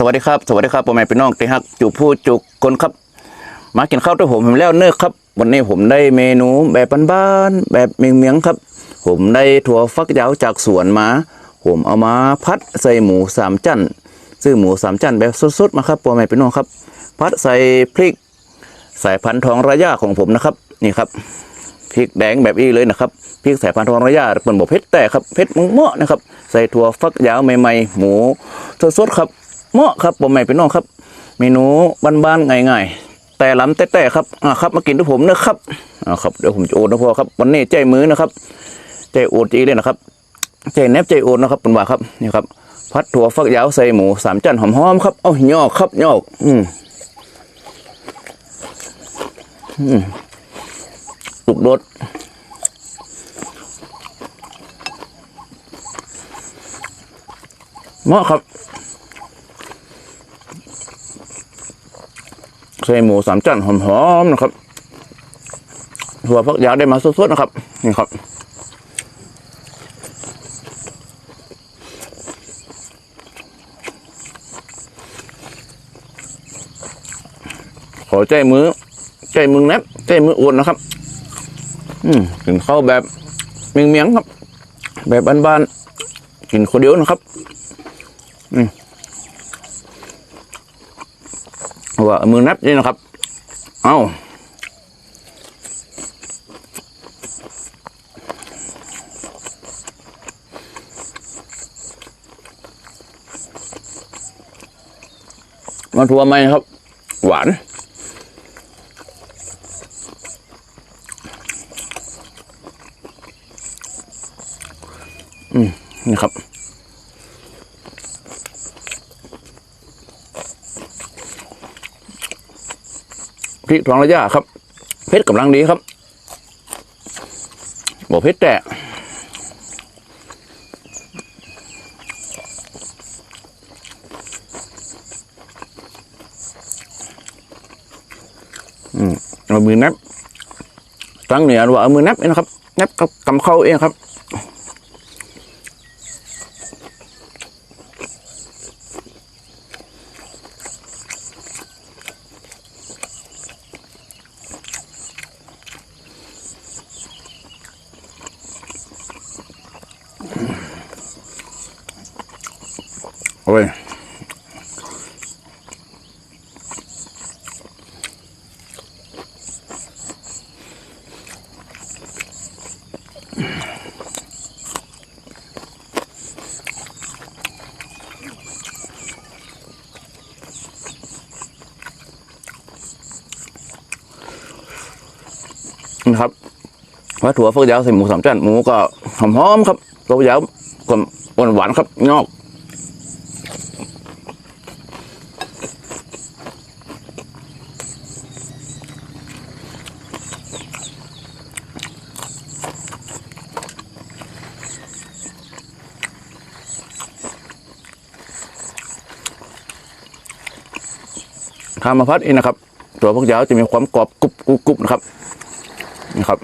สวัสดีครับ สวัสดีครับพ่อแม่พี่น้องที่ฮักจุผู้จุกคนครับ มากินข้าวด้วยผมผมแล้วเนื้อครับ วันนี้ผมได้เมนูแบบบ้านๆแบบเมียงๆครับ ผมได้ถั่วฟักยาวจากสวนมา ผมเอามาพัดใส่หมูสามจั่นซื้อหมูสามจั่นแบบสดๆมาครับพ่อแม่พี่น้องครับ พัดใส่พริก สายพันธุ์ทองระยะของผมนะครับ นี่ครับพริกแดงแบบนี้เลยนะครับพริกสายพันธุ์ทองระยะเปิ่นบอกเพชรแต่ครับเพชรเมาะนะครับ ใส่ถั่วฟักยาวใหม่ๆ หมูสดๆครับ เหมาะครับผมใหม่พี่น้องครับ เมนูบ้านๆง่ายๆ แต่ล้ำแต่ๆครับอ่าครับมากินด้วยผมนะครับอ่าครับเดี๋ยวผมจะโอนนะพ่อครับวันนี้ใจมือนะครับ ใจโอนจีเลยนะครับ ใจแนบใจโอนนะครับเป็นว่าครับนี่ครับพัดถั่วฟักยาวใส่หมูสามจันหอมๆครับเอาหยอกครับหยอกอืมอืมลูกโดดเหมาะครับ ใส่หมูสามจันหอมๆนะครับถั่วฟักยาวได้มาสดๆนะครับ นี่ครับขอใจมือใจมือแนบใจมืออ้วนนะครับ อืมกินข้าวแบบเมียงๆครับ แบบบ้านๆกินคนเดียวนะครับ ว่ามือนับนี่นะครับ เอามาทัวร์ไหมครับ หวานอืมนี่ครับ พริกทองระยะครับเพชรกำลังดีครับบอกเพชรแต่อืมเอามือนับตั้งเหนือว่าเอามือนับเองนะครับนับกับกำเข้าเองครับ โอ้ยนะครับว่าถั่วฝักยาวใส่หมูสามชั้นหมูก็หอมๆครับฝักยาวก็หวานๆครับงอก ข้ามาพัดอีกนะครับ ตัวพวกยาวจะมีความกรอบกรุบกรุบกรุบนะครับนี่ครับ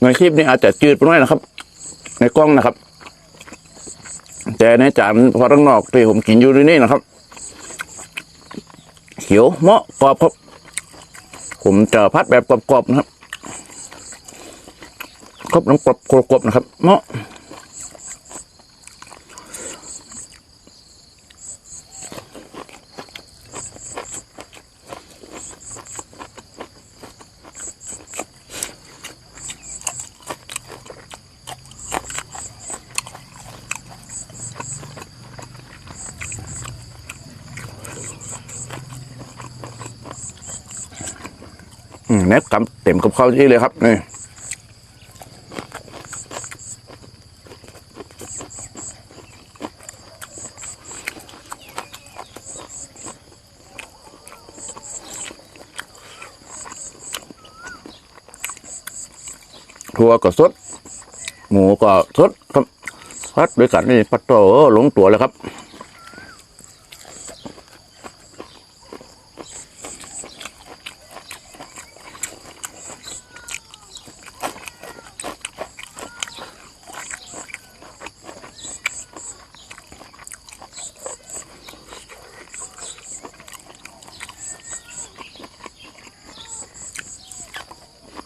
ในคลิปนี้อาจจะจืดไปหน่อยนะครับ ในกล้องนะครับ แต่ในจานพอตั้งนอกที่ผมกินอยู่นี่นะครับ เขียวเหมาะกรอบครับ ผมจะพัดแบบกรอบๆนะครับ ครบน้ำกรอบกรอบนะครับเนาะอืมแนบกำเต็มกับข้าวที่เลยครับนี่ ทัวก็สด หมูก็สดครับพัดด้วยกันนี่พัดโตหลงตัวเลยครับ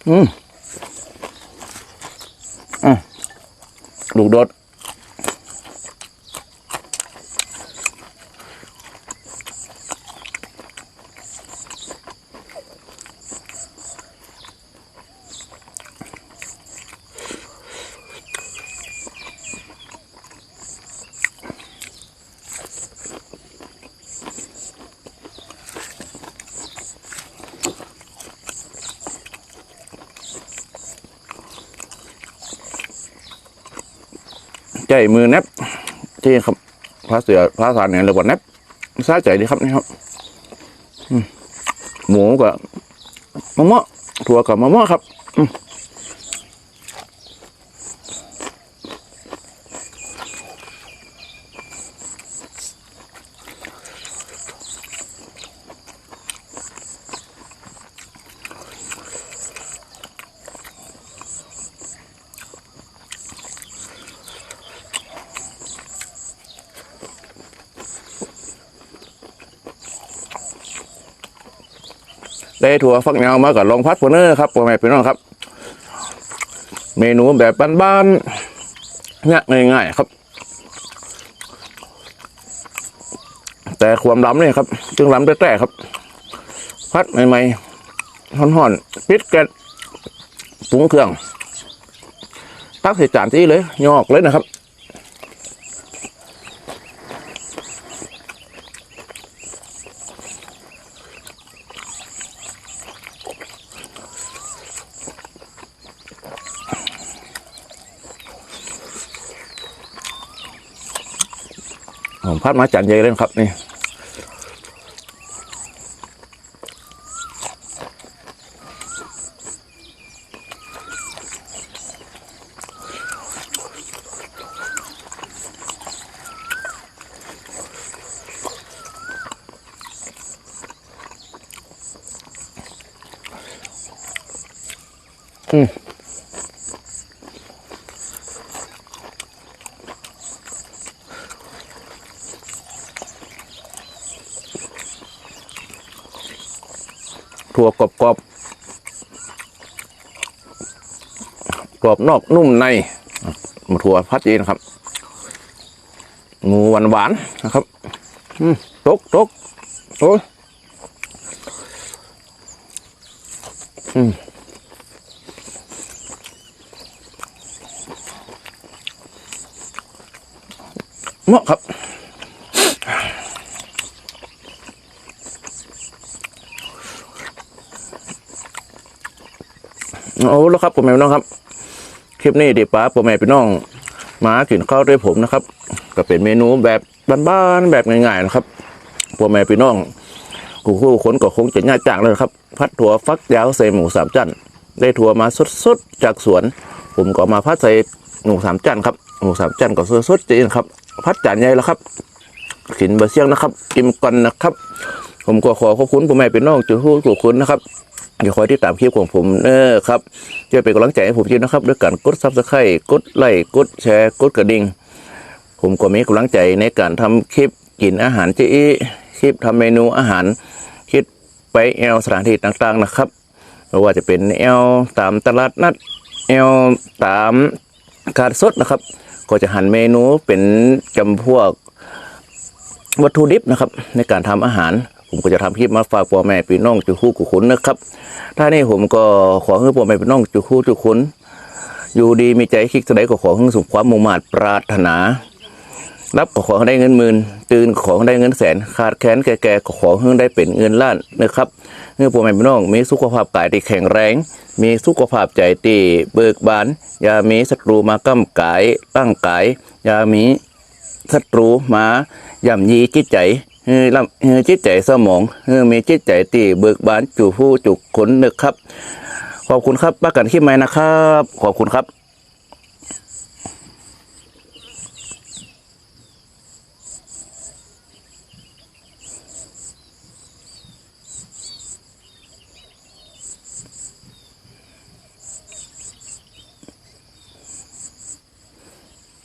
อืม ใจมือแนบที่ครับพระเสือพระสารเนี่ยเรียกว่าแนบซาใจดีครับนี่ครับหมูกับมะม่วงถั่วกับมะม่วงครับ ได้ถั่วฟักยาวมากับลองพัดพเนอร์ครับพ่อแม่พี่น้องครับ เมนูแบบบ้านๆเนี่ยง่ายๆครับ แต่ความล้ำเนี่ยครับ จึงล้ำแต่ๆครับ พัดใหม่ๆห่อนๆปิดแก๊สปรุงเครื่อง ตักใส่จานที่เลยยอกเลยนะครับ พระมาจันใหญ่เลยครับนี่ ถั่วกรอบกรอบกรอบนอกนุ่มในหมูถั่วพัดเองครับหมูหวานหวานๆนะครับอืมตกตกโอ้ยอืมเหมาะครับ เอาแล้วครับผมแม่พี่น้องครับ คลิปนี้เดี๋ยวป้าผมแม่พี่น้อง มากินข้าวด้วยผมนะครับ ก็เป็นเมนูแบบบ้านๆแบบง่ายๆนะครับพ่อแม่พี่น้องกูคู่คนก็คงจะง่ายจังเลยครับ พัดถั่วฟักยาวใส่หมูสามจันได้ถั่วมาสดๆจากสวน ผมก็มาพัดใส่หมูสามจันครับหมูสามจันก็สดๆจริงครับ พัดจานใหญ่แล้วครับกินบอร์เซียงนะครับอิ่มกันนะครับ ผมก็ขอขอบคุณพ่อแม่พี่น้องจุฮู้ทุกคนนะครับ อย่าคอยที่ตามคลิปของผมเนอครับช่วยเป็นกำลังใจให้ผมด้วยนะครับด้วยการกดซับสไครต์กดไลค์กดแชร์กดกระดิ่งผมก็มีกำลังใจในการทำคลิปกินอาหารเจีคลิปทำเมนูอาหารคลิปไปแอลสถานที่ต่างๆนะครับไม่ว่าจะเป็นแอลตามตลาดนัดแอลตามการสดนะครับ ก็จะหันเมนูเป็นจำพวกวัตถุดิบนะครับ ในการทำอาหาร ผมก็จะทำคลิปมาฝากพ่อแม่พี่น้องจุคู่กุขุนนะครับ ถ้านี่ผมก็ขอให้พ่อแม่พี่น้องจุคู่จุขุนอยู่ดีมีใจคิดสดก็ขอให้สุขความมุ่งมา่ปรารถนา รับก็ขอให้ได้เงินหมื่นตื่นขอให้ได้เงินแสน ขาดแขนแก่ๆก็ขอให้ได้เป็นเงินล้านนะครับเมื่อพ่อแม่พี่น้องมีสุขภาพกายที่แข็งแรง มีสุขภาพใจที่เบิกบานอย่ามีศัตรูมาก้ำกายตั้งกายอย่ามีศัตรูมาย่ำยีจิตใจ เฮ้ยลำเฮ้จิตใจสมองเฮ้ยมีจิตใจตีเบิกบานจู่ผู้จุกขนนึกครับ ขอบคุณครับป้ากันขี้ไม้นะครับ ขอบคุณครับ